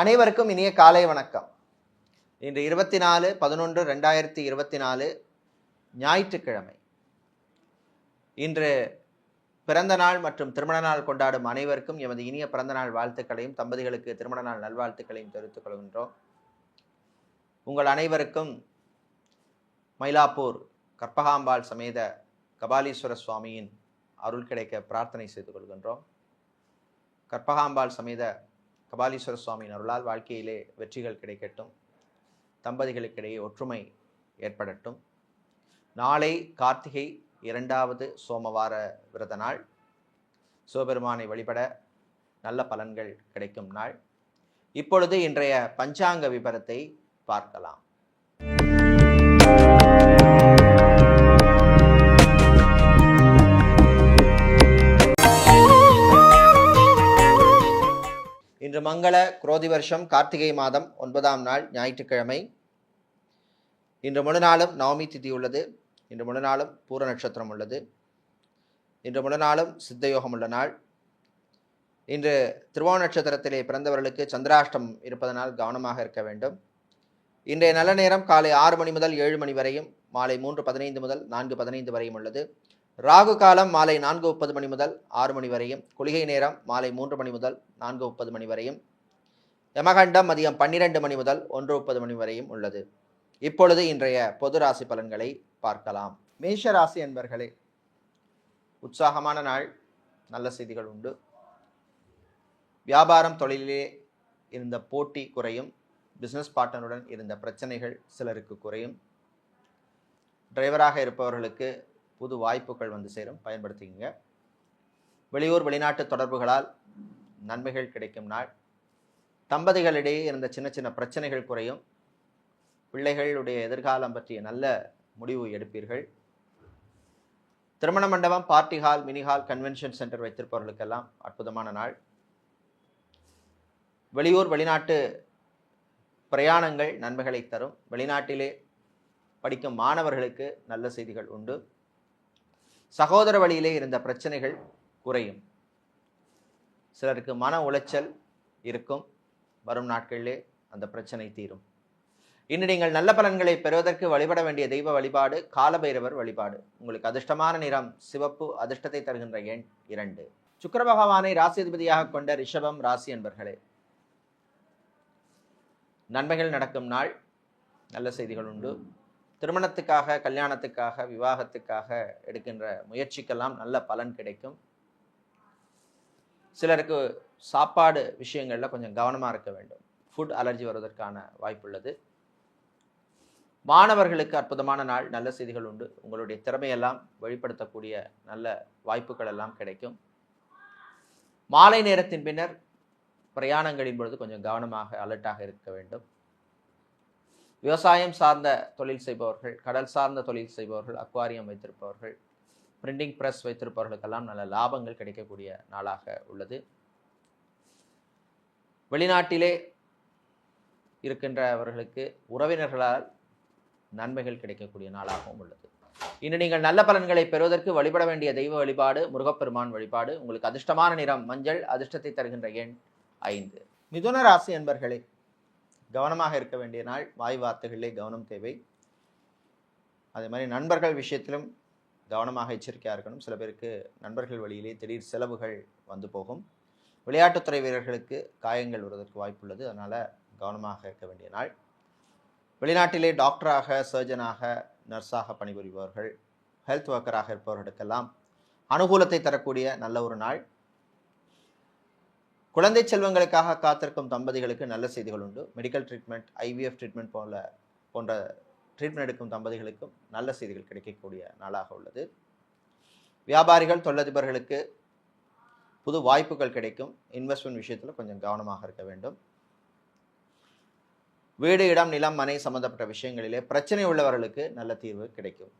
அனைவருக்கும் இனிய காலை வணக்கம். இன்று இருபத்தி நாலு பதினொன்று ரெண்டாயிரத்தி இருபத்தி நாலு ஞாயிற்றுக்கிழமை. இன்று பிறந்த நாள் மற்றும் திருமண நாள் கொண்டாடும் அனைவருக்கும் எமது இனிய பிறந்த நாள் வாழ்த்துக்களையும் தம்பதிகளுக்கு திருமண நாள் நல்வாழ்த்துக்களையும் தெரிவித்துக் கொள்கின்றோம். உங்கள் அனைவருக்கும் மயிலாப்பூர் கற்பகாம்பாள் சமேத கபாலீஸ்வர சுவாமியின் அருள் கிடைக்க பிரார்த்தனை செய்து கொள்கின்றோம். கற்பகாம்பாள் சமேத கபாலீஸ்வர சுவாமியின் அருளால் வாழ்க்கையிலே வெற்றிகள் கிடைக்கட்டும். தம்பதிகளுக்கிடையே ஒற்றுமை ஏற்படட்டும். நாளை கார்த்திகை இரண்டாவது சோமவார விரத நாள். சிவபெருமானை வழிபட நல்ல பலன்கள் கிடைக்கும் நாள். இப்பொழுது இன்றைய பஞ்சாங்க விபரத்தை பார்க்கலாம். இன்று மங்கள குரோதி வருஷம் கார்த்திகை மாதம் ஒன்பதாம் நாள் ஞாயிற்றுக்கிழமை. இன்று முழு நாளும் நவமி திதி உள்ளது. இன்று முழு நாளும் பூர நட்சத்திரம் உள்ளது. இன்று முழு நாளும் சித்தயோகம் உள்ள நாள். இன்று திருவோண நட்சத்திரத்திலே பிறந்தவர்களுக்கு சந்திராஷ்டம் இருப்பதனால் கவனமாக இருக்க வேண்டும். இன்றைய நல்ல நேரம் காலை ஆறு மணி முதல் ஏழு மணி வரையும் மாலை மூன்று பதினைந்து முதல் நான்கு பதினைந்து வரையும் உள்ளது. ராகு காலம் மாலை நான்கு முப்பது மணி முதல் ஆறு மணி வரையும். குளிகை நேரம் மாலை மூன்று மணி முதல் நான்கு முப்பது மணி வரையும். யமகண்டம் மதியம் பன்னிரண்டு மணி முதல் ஒன்று முப்பது மணி வரையும் உள்ளது. இப்பொழுது இன்றைய பொது ராசி பலன்களை பார்க்கலாம். மேஷ ராசி என்பர்களே உற்சாகமான நாள் நல்ல செய்திகள் உண்டு. வியாபாரம் தொழிலிலே இருந்த போட்டி குறையும். பிஸ்னஸ் பார்ட்னருடன் இருந்த பிரச்சனைகள் சிலருக்கு குறையும். டிரைவராக இருப்பவர்களுக்கு புது வாய்ப்புகள் வந்து சேரும். பயன்படுத்திக்கங்க. வெளியூர் வெளிநாட்டு தொடர்புகளால் நன்மைகள் கிடைக்கும் நாள். தம்பதிகளிடையே இருந்த சின்ன சின்ன பிரச்சனைகள் குறையும். பிள்ளைகளுடைய எதிர்காலம் பற்றிய நல்ல முடிவு எடுப்பீர்கள். திருமண மண்டபம் party hall mini hall convention centre வைத்திருப்பவர்களுக்கெல்லாம் அற்புதமான நாள். வெளியூர் வெளிநாட்டு பிரயாணங்கள் நன்மைகளை தரும். வெளிநாட்டிலே படிக்கும் மாணவர்களுக்கு நல்ல செய்திகள் உண்டு. சகோதர வழியிலே இருந்த பிரச்சனைகள் குறையும். சிலருக்கு மன உளைச்சல் இருக்கும். வரும் நாட்களிலே அந்த பிரச்சனை தீரும். இன்று நீங்கள் நல்ல பலன்களை பெறுவதற்கு வழிபட வேண்டிய தெய்வ வழிபாடு காலபைரவர் வழிபாடு. உங்களுக்கு அதிர்ஷ்டமான நிறம் சிவப்பு அதிர்ஷ்டத்தை தருகின்ற எண் இரண்டு. சுக்கர பகவானை ராசிபதியாக கொண்ட ரிஷபம் ராசி என்பர்களே நன்மைகள் நடக்கும் நாள். நல்ல செய்திகள் உண்டு. திருமணத்துக்காக கல்யாணத்துக்காக விவாகத்துக்காக எடுக்கின்ற முயற்சிக்கெல்லாம் நல்ல பலன் கிடைக்கும். சிலருக்கு சாப்பாடு விஷயங்களில் கொஞ்சம் கவனமாக இருக்க வேண்டும். ஃபுட் அலர்ஜி வருவதற்கான வாய்ப்புள்ளது. மாணவர்களுக்கு அற்புதமான நாள் நல்ல செய்திகள் உண்டு. உங்களுடைய திறமையெல்லாம் வெளிப்படுத்தக்கூடிய நல்ல வாய்ப்புகள் எல்லாம் கிடைக்கும். மாலை நேரத்தின் பின்னர் பிரயாணங்களின் பொழுது கொஞ்சம் கவனமாக அலர்ட்டாக இருக்க வேண்டும். விவசாயம் சார்ந்த தொழில் செய்பவர்கள் கடல் சார்ந்த தொழில் செய்பவர்கள் அக்வாரியம் வைத்திருப்பவர்கள் பிரிண்டிங் பிரஸ் வைத்திருப்பவர்களுக்கெல்லாம் நல்ல லாபங்கள் கிடைக்கக்கூடிய நாளாக உள்ளது. வெளிநாட்டிலே இருக்கின்றவர்களுக்கு உறவினர்களால் நன்மைகள் கிடைக்கக்கூடிய நாளாகவும் உள்ளது. இன்று நீங்கள் நல்ல பலன்களை பெறுவதற்கு வழிபட வேண்டிய தெய்வ வழிபாடு முருகப்பெருமான் வழிபாடு உங்களுக்கு அதிர்ஷ்டமான நிறம் மஞ்சள் அதிர்ஷ்டத்தை தருகின்ற எண் ஐந்து. மிதுன ராசி என்பர்களே கவனமாக இருக்க வேண்டிய நாள். வாய் வார்த்தைகளிலே கவனம் தேவை. அதே மாதிரி நண்பர்கள் விஷயத்திலும் கவனமாக எச்சரிக்கையாக இருக்கணும். சில பேருக்கு நண்பர்கள் வழியிலே திடீர் செலவுகள் வந்து போகும். விளையாட்டுத்துறை வீரர்களுக்கு காயங்கள் வருவதற்கு வாய்ப்புள்ளது. அதனால் கவனமாக இருக்க வேண்டிய நாள். வெளிநாட்டிலே டாக்டராக சர்ஜனாக நர்ஸாக பணிபுரிபவர்கள் ஹெல்த் ஒர்க்கராக இருப்பவர்களுக்கெல்லாம் அனுகூலத்தை தரக்கூடிய நல்ல ஒரு நாள். குழந்தை செல்வங்களுக்காக காத்திருக்கும் தம்பதிகளுக்கு நல்ல செய்திகள் உண்டு. மெடிக்கல் ட்ரீட்மெண்ட் ஐவிஎஃப் ட்ரீட்மெண்ட் போல போன்ற ட்ரீட்மெண்ட் எடுக்கும் தம்பதிகளுக்கும் நல்ல செய்திகள் கிடைக்கக்கூடிய நாளாக உள்ளது. வியாபாரிகள் தொழிலதிபர்களுக்கு புது வாய்ப்புகள் கிடைக்கும். இன்வெஸ்ட்மெண்ட் விஷயத்தில் கொஞ்சம் கவனமாக இருக்க வேண்டும். வீடு இடம் நிலம் மனை சம்பந்தப்பட்ட விஷயங்களிலே பிரச்சனை உள்ளவர்களுக்கு நல்ல தீர்வு கிடைக்கும்.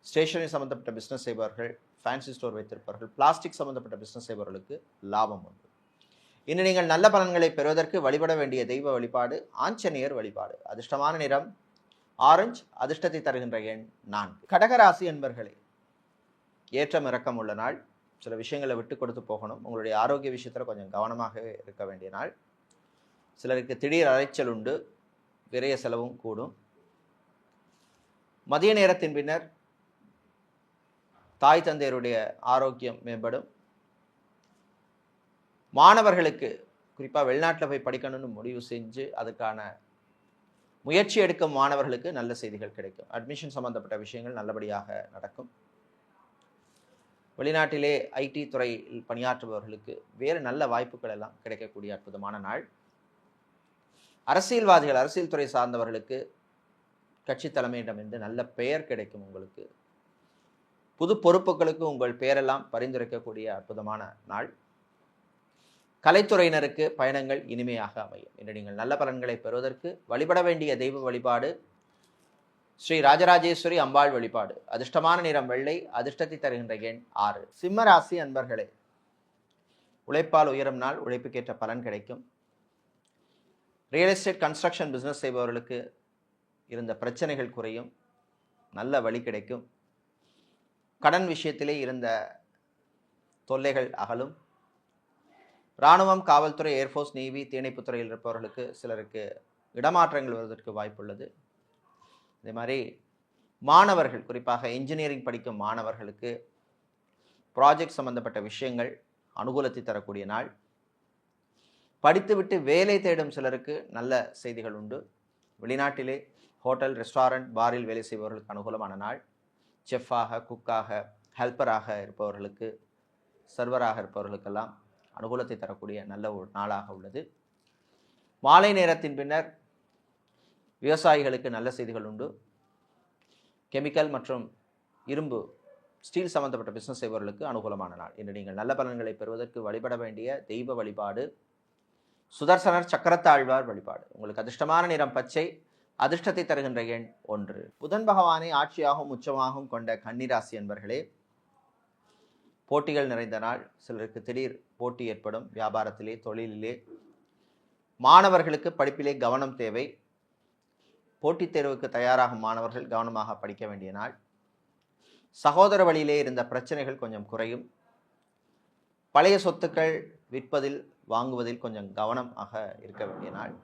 ஸ்டேஷனரி சம்பந்தப்பட்ட பிஸ்னஸ் செய்பவர்கள் ஃபேன்சி ஸ்டோர் வைத்திருப்பவர்கள் பிளாஸ்டிக் சம்பந்தப்பட்ட பிஸ்னஸ் செய்பவர்களுக்கு லாபம் உண்டு. இன்று நீங்கள் நல்ல பலன்களை பெறுவதற்கு வழிபட வேண்டிய தெய்வ வழிபாடு ஆஞ்சநேயர் வழிபாடு. அதிர்ஷ்டமான நிறம் ஆரஞ்சு அதிர்ஷ்டத்தை தருகின்ற எண் நான்கு. கடகராசி என்பர்களே ஏற்றம் இறக்கம் உள்ள நாள். சில விஷயங்களை விட்டு கொடுத்து போகணும். உங்களுடைய ஆரோக்கிய விஷயத்தில் கொஞ்சம் கவனமாக இருக்க வேண்டிய நாள். சிலருக்கு திடீர் அலைச்சல் உண்டு. விரைய செலவும் கூடும். மதிய நேரத்தின் பின்னர் தாய் தந்தையருடைய ஆரோக்கியம் மேம்படும். மாணவர்களுக்கு குறிப்பாக வெளிநாட்டில் போய் படிக்கணும்னு முடிவு செஞ்சு அதுக்கான முயற்சி எடுக்கும் மாணவர்களுக்கு நல்ல செய்திகள் கிடைக்கும். அட்மிஷன் சம்பந்தப்பட்ட விஷயங்கள் நல்லபடியாக நடக்கும். வெளிநாட்டிலே ஐடி துறையில் பணியாற்றுபவர்களுக்கு வேறு நல்ல வாய்ப்புகள் எல்லாம் கிடைக்கக்கூடிய அற்புதமான நாள். அரசியல்வாதிகள் அரசியல் துறை சார்ந்தவர்களுக்கு கட்சி தலைமையிடமிருந்து நல்ல பெயர் கிடைக்கும் உங்களுக்கு. புது பொறுப்புகளுக்கு உங்கள் பெயரெல்லாம் பரிந்துரைக்கக்கூடிய அற்புதமான நாள். கலைத்துறையினருக்கு பயணங்கள் இனிமையாக அமையும். இன்று நீங்கள் நல்ல பலன்களை பெறுவதற்கு வழிபட வேண்டிய தெய்வ வழிபாடு ஸ்ரீ ராஜராஜேஸ்வரி அம்பாள் வழிபாடு அதிர்ஷ்டமான நிறம் வெள்ளை அதிர்ஷ்டத்தை தருகின்ற எண் ஆறு. சிம்ம ராசி அன்பர்களே உழைப்பால் உயரும் நாள் உழைப்புக்கேற்ற பலன் கிடைக்கும். ரியல் எஸ்டேட் கன்ஸ்ட்ரக்ஷன் பிஸ்னஸ் செய்பவர்களுக்கு இருந்த பிரச்சனைகள் குறையும். நல்ல வழி கிடைக்கும். கடன் விஷயத்திலே இருந்த தொல்லைகள் அகலும். இராணுவம் காவல்துறை ஏர்ஃபோர்ஸ் நேவி தீயணைப்புத் துறையில் இருப்பவர்களுக்கு சிலருக்கு இடமாற்றங்கள் வருவதற்கு வாய்ப்புள்ளது. இதே மாதிரி மாணவர்கள் குறிப்பாக இன்ஜினியரிங் படிக்கும் மாணவர்களுக்கு ப்ராஜெக்ட் சம்பந்தப்பட்ட விஷயங்கள் அனுகூலத்தை தரக்கூடிய நாள். படித்துவிட்டு வேலை தேடும் சிலருக்கு நல்ல செய்திகள் உண்டு. வெளிநாட்டிலே ஹோட்டல் ரெஸ்டாரண்ட் பாரில் வேலை செய்பவர்களுக்கு அனுகூலமான நாள். செஃப்பாக குக்காக ஹெல்ப்பராக இருப்பவர்களுக்கு சர்வராக இருப்பவர்களுக்கெல்லாம் அனுகூலத்தை தரக்கூடிய நல்ல ஒரு நாளாக உள்ளது. மாலை நேரத்தின் பின்னர் விவசாயிகளுக்கு நல்ல செய்திகள் உண்டு. கெமிக்கல் மற்றும் இரும்பு ஸ்டீல் சம்பந்தப்பட்ட பிஸ்னஸ் செய்பவர்களுக்கு அனுகூலமான நாள். இன்று நீங்கள் நல்ல பலன்களை பெறுவதற்கு வழிபட வேண்டிய தெய்வ வழிபாடு சுதர்சனர் சக்கரத்தாழ்வார் வழிபாடு. உங்களுக்கு அதிர்ஷ்டமான நிறம் பச்சை அதிர்ஷ்டத்தை தருகின்ற எண் ஒன்று. புதன் பகவானை ஆட்சியாகவும் உச்சமாகவும் கொண்ட கன்னிராசி என்பர்களே போட்டிகள் நிறைந்த நாள். சிலருக்கு திடீர் போட்டி ஏற்படும். வியாபாரத்திலே தொழிலிலே. மாணவர்களுக்கு படிப்பிலே கவனம் தேவை. போட்டித் தேர்வுக்கு தயாராகும் மாணவர்கள் கவனமாக படிக்க வேண்டிய நாள். சகோதர வழியிலே இருந்த பிரச்சனைகள் கொஞ்சம் குறையும். பழைய சொத்துக்கள் விற்பதில் வாங்குவதில் கொஞ்சம் கவனமாக இருக்க வேண்டிய நாள்.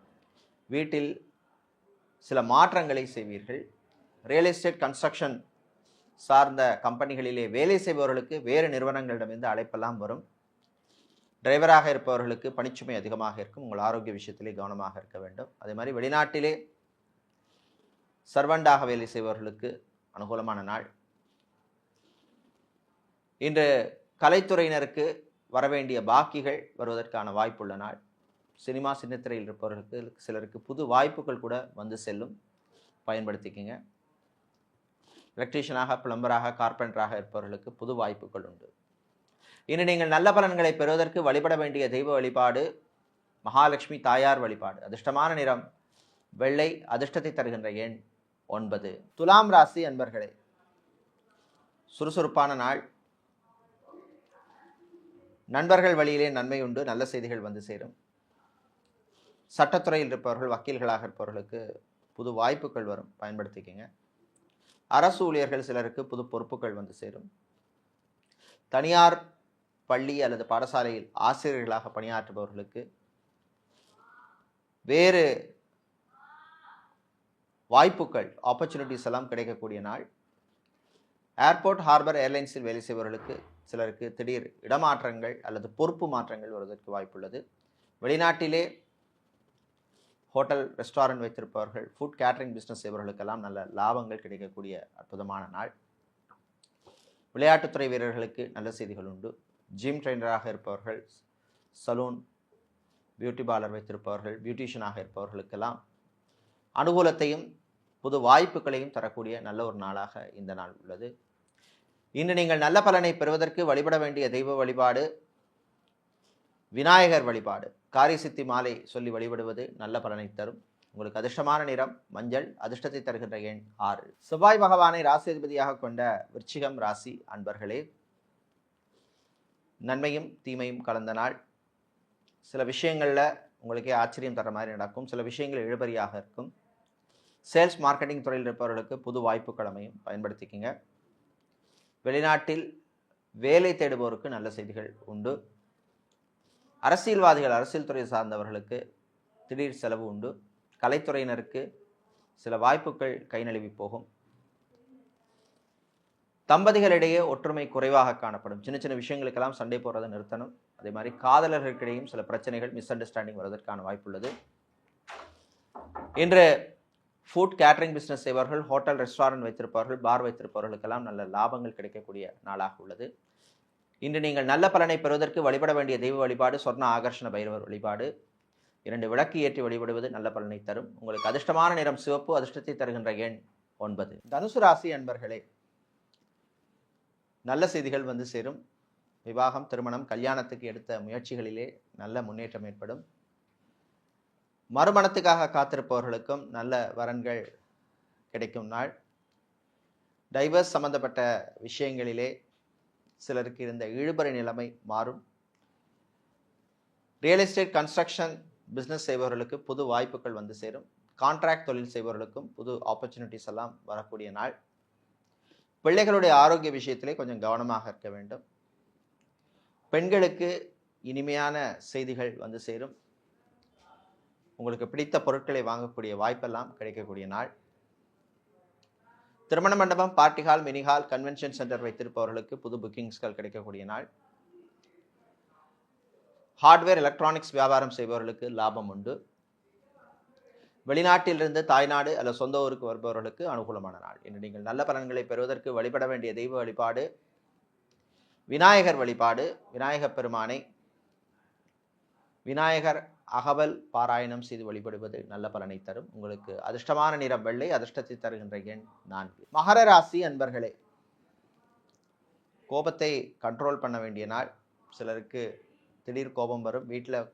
வீட்டில் சில மாற்றங்களை செய்வீர்கள். ரியல் எஸ்டேட் கன்ஸ்ட்ரக்ஷன் சார்ந்த கம்பெனிகளிலே வேலை செய்பவர்களுக்கு வேறு நிறுவனங்களிடமிருந்து அழைப்பெல்லாம் வரும். டிரைவராக இருப்பவர்களுக்கு பணிச்சுமை அதிகமாக இருக்கும். உங்கள் ஆரோக்கிய விஷயத்திலே கவனமாக இருக்க வேண்டும். அதே மாதிரி வெளிநாட்டிலே சர்வண்டாக வேலை செய்பவர்களுக்கு அனுகூலமான நாள். இன்று கலைத்துறையினருக்கு வரவேண்டிய பாக்கிகள் வருவதற்கான வாய்ப்புள்ள நாள். சினிமா சின்னத்திரையில் இருப்பவர்களுக்கு சிலருக்கு புது வாய்ப்புகள் கூட வந்து செல்லும். பயன்படுத்திக்கங்க. எலக்ட்ரீஷியனாக பிளம்பராக கார்பெண்டராக இருப்பவர்களுக்கு புது வாய்ப்புகள் உண்டு. இனி நீங்கள் நல்ல பலன்களை பெறுவதற்கு வழிபட வேண்டிய தெய்வ வழிபாடு மகாலட்சுமி தாயார் வழிபாடு. அதிர்ஷ்டமான நிறம் வெள்ளை அதிர்ஷ்டத்தை தருகின்ற எண் ஒன்பது. துலாம் ராசி அன்பர்களே சுறுசுறுப்பான நாள். நண்பர்கள் வழியிலே நன்மை உண்டு நல்ல செய்திகள் வந்து சேரும். சட்டத்துறையில் இருப்பவர்கள் வக்கீல்களாக இருப்பவர்களுக்கு புது வாய்ப்புகள் வரும். பயன்படுத்திக்கங்க. அரசு ஊழியர்கள் சிலருக்கு புது பொறுப்புகள் வந்து சேரும். தனியார் பள்ளி அல்லது பாடசாலையில் ஆசிரியர்களாக பணியாற்றுபவர்களுக்கு வேறு வாய்ப்புகள் ஆப்பர்ச்சுனிட்டிஸ் எல்லாம் கிடைக்கக்கூடிய நாள். ஏர்போர்ட் ஹார்பர் ஏர்லைன்ஸில் வேலை செய்பவர்களுக்கு சிலருக்கு திடீர் இடமாற்றங்கள் அல்லது பொறுப்பு மாற்றங்கள் வருவதற்கு வாய்ப்புள்ளது. வெளிநாட்டிலே ஹோட்டல் ரெஸ்டாரண்ட் வைத்திருப்பவர்கள் ஃபுட் கேட்டரிங் பிஸ்னஸ் செய்பவர்களுக்கெல்லாம் நல்ல லாபங்கள் கிடைக்கக்கூடிய அற்புதமான நாள். விளையாட்டுத்துறை வீரர்களுக்கு நல்ல செய்திகள் உண்டு. ஜிம் ட்ரெயினராக இருப்பவர்கள் சலூன் பியூட்டி பார்லர் வைத்திருப்பவர்கள் பியூட்டிஷியனாக இருப்பவர்களுக்கெல்லாம் அனுகூலத்தையும் புது வாய்ப்புகளையும் தரக்கூடிய நல்ல ஒரு நாளாக இந்த நாள் உள்ளது. இன்று நீங்கள் நல்ல பலனை பெறுவதற்கு வழிபட வேண்டிய தெய்வ வழிபாடு விநாயகர் வழிபாடு. காரிய சித்தி மாலை சொல்லி வழிபடுவது நல்ல பலனை தரும். உங்களுக்கு அதிர்ஷ்டமான நிறம் மஞ்சள் அதிர்ஷ்டத்தை தருகின்ற எண் ஆறு. செவ்வாய் பகவானை ராசிபதியாக கொண்ட விருச்சிகம் ராசி அன்பர்களே நன்மையும் தீமையும் கலந்த நாள். சில விஷயங்களில் உங்களுக்கே ஆச்சரியம் தர மாதிரி நடக்கும். சில விஷயங்கள் இழுபறியாக இருக்கும். சேல்ஸ் மார்க்கெட்டிங் துறையில் இருப்பவர்களுக்கு புது வாய்ப்புகள் அமையும். பயன்படுத்திக்கிங்க. வெளிநாட்டில் வேலை தேடுபவருக்கு நல்ல செய்திகள் உண்டு. அரசியல்வாதிகள் அரசியல் துறை சார்ந்தவர்களுக்கு திடீர் செலவு உண்டு. கலைத்துறையினருக்கு சில வாய்ப்புகள் கை நழுவி போகும். தம்பதிகளிடையே ஒற்றுமை குறைவாக காணப்படும். சின்ன சின்ன விஷயங்களுக்கெல்லாம் சண்டை போடுறதை நிறுத்தணும். அதே மாதிரி காதலர்களுக்கிடையும் சில பிரச்சனைகள் மிஸ் அண்டர்ஸ்டாண்டிங் வருவதற்கான வாய்ப்புள்ளது. இன்று ஃபுட் கேட்டரிங் பிஸ்னஸ் செய்பவர்கள் ஹோட்டல் ரெஸ்டாரண்ட் வைத்திருப்பவர்கள் பார் வைத்திருப்பவர்களுக்கெல்லாம் நல்ல லாபங்கள் கிடைக்கக்கூடிய நாளாக உள்ளது. இன்று நீங்கள் நல்ல பலனை பெறுவதற்கு வழிபட வேண்டிய தெய்வ வழிபாடு சொர்ண ஆகர்ஷண பைரவர் வழிபாடு. இரண்டு விளக்கு ஏற்றி வழிபடுவது நல்ல பலனை தரும். உங்களுக்கு அதிர்ஷ்டமான நிறம் சிவப்பு அதிர்ஷ்டத்தை தருகின்ற எண் ஒன்பது. தனுசு ராசி அன்பர்களே நல்ல செய்திகள் வந்து சேரும். விவாகம் திருமணம் கல்யாணத்துக்கு எடுத்த முயற்சிகளிலே நல்ல முன்னேற்றம் ஏற்படும். மறுமணத்துக்காக காத்திருப்பவர்களுக்கும் நல்ல வரன்கள் கிடைக்கும் நாள். டைவர்ஸ் சம்பந்தப்பட்ட விஷயங்களிலே சிலருக்கு இருந்த இழுபறை நிலைமை மாறும். ரியல் எஸ்டேட் கன்ஸ்ட்ரக்ஷன் பிஸ்னஸ் செய்பவர்களுக்கு புது வாய்ப்புகள் வந்து சேரும். கான்ட்ராக்ட் தொழில் செய்பவர்களுக்கும் புது ஆப்பர்ச்சுனிட்டிஸ் எல்லாம் வரக்கூடிய நாள். பிள்ளைகளுடைய ஆரோக்கிய விஷயத்திலே கொஞ்சம் கவனமாக இருக்க வேண்டும். பெண்களுக்கு இனிமையான செய்திகள் வந்து சேரும். உங்களுக்கு பிடித்த பொருட்களை வாங்கக்கூடிய வாய்ப்பெல்லாம் கிடைக்கக்கூடிய நாள். திருமண மண்டபம் party hall mini hall convention centre வைத்திருப்பவர்களுக்கு புது புக்கிங்ஸ்கள் கிடைக்கக்கூடிய நாள். ஹார்ட்வேர் எலக்ட்ரானிக்ஸ் வியாபாரம் செய்பவர்களுக்கு லாபம் உண்டு. வெளிநாட்டிலிருந்து தாய்நாடு அல்லது சொந்த ஊருக்கு வருபவர்களுக்கு அனுகூலமான நாள். இன்று நீங்கள் நல்ல பலன்களை பெறுவதற்கு வழிபட வேண்டிய தெய்வ வழிபாடு விநாயகர் வழிபாடு விநாயகப் பெருமானை விநாயகர் அகவல் பாராயணம் செய்து வழிபடுவது நல்ல பலனை தரும். உங்களுக்கு அதிர்ஷ்டமான நிறம் வெள்ளை அதிர்ஷ்டத்தை தருகின்ற எண் நான்கு. மகர ராசி அன்பர்களே கோபத்தை கண்ட்ரோல் பண்ண வேண்டிய நாள். சிலருக்கு திடீர் கோபம் வரும். வீட்டில்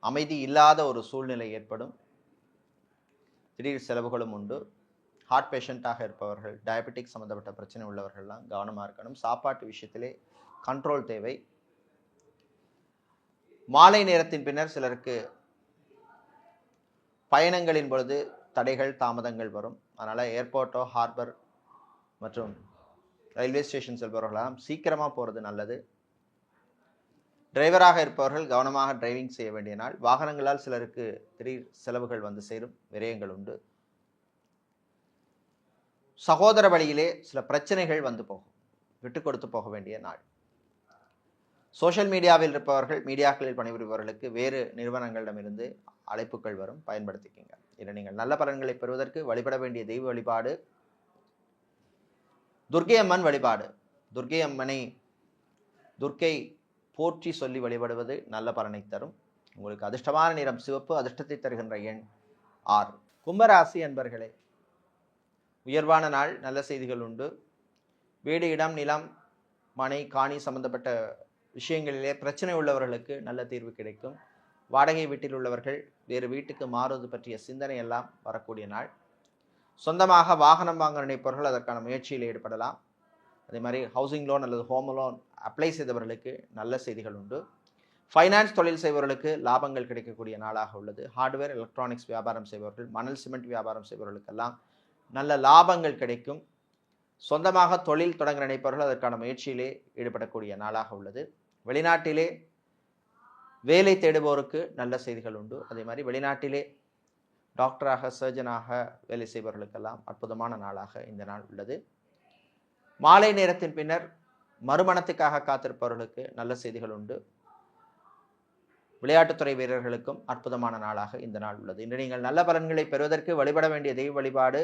அமைதி இல்லாத ஒரு சூழ்நிலை ஏற்படும். திடீர் செலவுகளும் உண்டு. ஹார்ட் பேஷண்ட்டாக இருப்பவர்கள் டயபெட்டிக் சம்மந்தப்பட்ட பிரச்சனை உள்ளவர்கள்லாம் கவனமாக இருக்கணும். சாப்பாட்டு விஷயத்திலே கண்ட்ரோல் தேவை. மாலை நேரத்தின் பின்னர் சிலருக்கு பயணங்களின் பொழுது தடைகள் தாமதங்கள் வரும். அதனால் ஏர்போர்ட்டோ ஹார்பர் மற்றும் ரயில்வே ஸ்டேஷன் செல்பவர்களெல்லாம் சீக்கிரமாக போகிறது நல்லது. டிரைவராக இருப்பவர்கள் கவனமாக டிரைவிங் செய்ய வேண்டிய நாள். வாகனங்களால் சிலருக்கு திடீர் செலவுகள் வந்து சேரும். விரயங்கள் உண்டு. சகோதர வழியிலே சில பிரச்சனைகள் வந்து போகும். விட்டு கொடுத்து போக வேண்டிய நாள். சோஷியல் மீடியாவில் இருப்பவர்கள் மீடியாக்களில் பணிபுரிபவர்களுக்கு வேறு நிறுவனங்களிடமிருந்து அழைப்புகள் வரும். பயன்படுத்திக்கிங்க. இதில் நீங்கள் நல்ல பலன்களை பெறுவதற்கு வழிபட வேண்டிய தெய்வ வழிபாடு. துர்க்கை அம்மன் வழிபாடு. துர்க்கை அம்மனை துர்க்கை போற்றி சொல்லி வழிபடுவது நல்ல பலனை தரும். உங்களுக்கு அதிர்ஷ்டமான நிறம் சிவப்பு அதிர்ஷ்டத்தை தருகின்ற எண் ஆறு. கும்பராசி என்பர்களே உயர்வான நாள் நல்ல செய்திகள் உண்டு. வீடு இடம் நிலம் மனை காணி சம்பந்தப்பட்ட விஷயங்களிலே பிரச்சனை உள்ளவர்களுக்கு நல்ல தீர்வு கிடைக்கும். வாடகை வீட்டில் உள்ளவர்கள் வேறு வீட்டுக்கு மாறுவது பற்றிய சிந்தனை எல்லாம் வரக்கூடிய நாள். சொந்தமாக வாகனம் வாங்க நினைப்பவர்கள் அதற்கான முயற்சியில் ஈடுபடலாம். அதே மாதிரி ஹவுசிங் லோன் அல்லது ஹோம் லோன் அப்ளை செய்தவர்களுக்கு நல்ல செய்திகள் உண்டு. ஃபைனான்ஸ் தொழில் செய்பவர்களுக்கு லாபங்கள் கிடைக்கக்கூடிய நாளாக உள்ளது. ஹார்ட்வேர் எலக்ட்ரானிக்ஸ் வியாபாரம் செய்பவர்கள் மணல் சிமெண்ட் வியாபாரம் செய்பவர்களுக்கெல்லாம் நல்ல லாபங்கள் கிடைக்கும். சொந்தமாக தொழில் தொடங்க நினைப்பவர்கள் அதற்கான முயற்சியிலே ஈடுபடக்கூடிய நாளாக உள்ளது. வெளிநாட்டிலே வேலை தேடுபவருக்கு நல்ல செய்திகள் உண்டு. அதே மாதிரி வெளிநாட்டிலே டாக்டராக சர்ஜனாக வேலை செய்பவர்களுக்கெல்லாம் அற்புதமான நாளாக இந்த நாள் உள்ளது. மாலை நேரத்தின் பின்னர் மறுமணத்துக்காக காத்திருப்பவர்களுக்கு நல்ல செய்திகள் உண்டு. விளையாட்டுத்துறை வீரர்களுக்கும் அற்புதமான நாளாக இந்த நாள் உள்ளது. இன்று நீங்கள் நல்ல பலன்களை பெறுவதற்கு வழிபட வேண்டிய தெய்வ வழிபாடு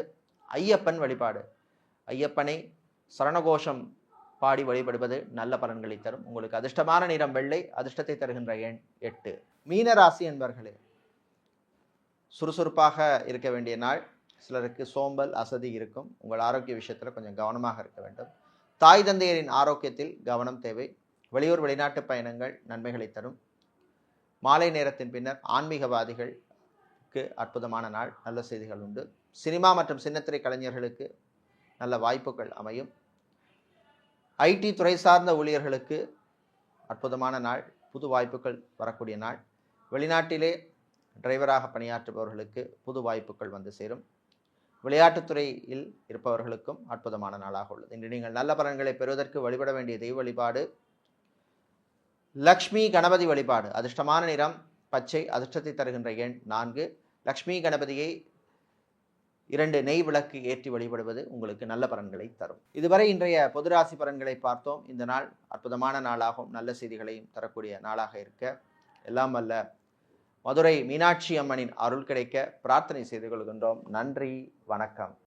ஐயப்பன் வழிபாடு. ஐயப்பனை சரணகோஷம் பாடி வழிபடுவது நல்ல பலன்களை தரும். உங்களுக்கு அதிர்ஷ்டமான நிறம் வெள்ளை அதிர்ஷ்டத்தை தருகின்ற எண் எட்டு. மீனராசி என்பர்களே சுறுசுறுப்பாக இருக்க வேண்டிய நாள். சிலருக்கு சோம்பல் அசதி இருக்கும். உங்கள் ஆரோக்கிய விஷயத்தில் கொஞ்சம் கவனமாக இருக்க வேண்டும். தாய் தந்தையரின் ஆரோக்கியத்தில் கவனம் தேவை. வெளியூர் வெளிநாட்டு பயணங்கள் நன்மைகளை தரும். மாலை நேரத்தின் பின்னர் ஆன்மீகவாதிகளுக்கு அற்புதமான நாள். நல்ல செய்திகள் உண்டு. சினிமா மற்றும் சின்னத்திரை கலைஞர்களுக்கு நல்ல வாய்ப்புகள் அமையும். ஐடி துறை சார்ந்த ஊழியர்களுக்கு அற்புதமான நாள் புது வாய்ப்புகள் வரக்கூடிய நாள். வெளிநாட்டிலே டிரைவராக பணியாற்றுபவர்களுக்கு புது வாய்ப்புகள் வந்து சேரும். விளையாட்டுத்துறையில் இருப்பவர்களுக்கும் அற்புதமான நாளாக உள்ளது. இன்று நீங்கள் நல்ல பலன்களை பெறுவதற்கு வழிபட வேண்டிய தெய்வ வழிபாடு லக்ஷ்மி கணபதி வழிபாடு. அதிர்ஷ்டமான நிறம் பச்சை அதிர்ஷ்டத்தை தருகின்ற எண் நான்கு. லக்ஷ்மி கணபதியை இரண்டு நெய் விளக்கு ஏற்றி வழிபடுவது உங்களுக்கு நல்ல பலன்களை தரும். இதுவரை இன்றைய பொதுராசி பலன்களை பார்த்தோம். இந்த நாள் அற்புதமான நாளாகவும் நல்ல செய்திகளையும் தரக்கூடிய நாளாக இருக்க எல்லாம் வல்ல. மதுரை மீனாட்சி அம்மனின் அருள் கிடைக்க பிரார்த்தனை செய்து கொள்கின்றோம். நன்றி வணக்கம்.